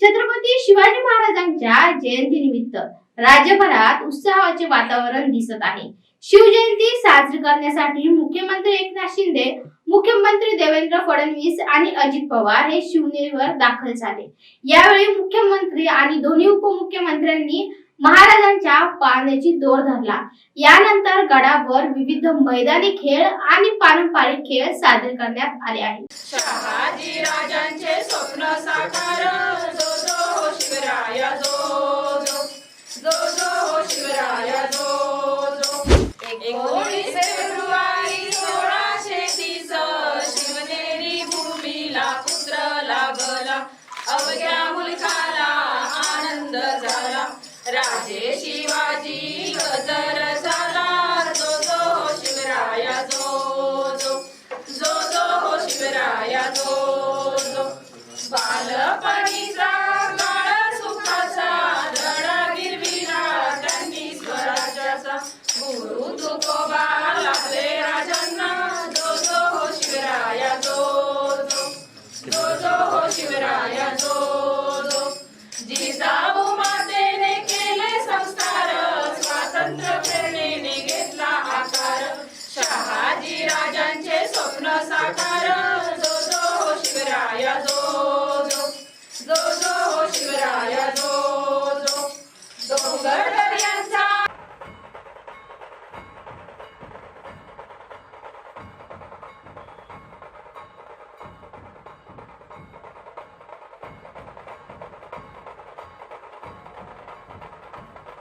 छत्रपती शिवाजी महाराजांच्या जयंतीनिमित्त राज्यभरात उत्साहाचे वातावरण दिसत आहे. शिवजयंती साजरी करण्यासाठी मुख्यमंत्री एकनाथ शिंदे मुख्यमंत्री देवेंद्र फडणवीस आणि अजित पवार हे शिवनेरीवर दाखल झाले. यावेळी मुख्यमंत्री आणि दोन्ही उपमुख्यमंत्र्यांनी महाराजांच्या पाण्याची दोर धरला. यानंतर गडावर विविध मैदानी खेळ आणि पारंपरिक खेळ साजरे करण्यात आले आहेत. राजे शिवाजी गजर झाला. जो जो हो शिवराया जो जो. जो जो हो शिवराया जो जो.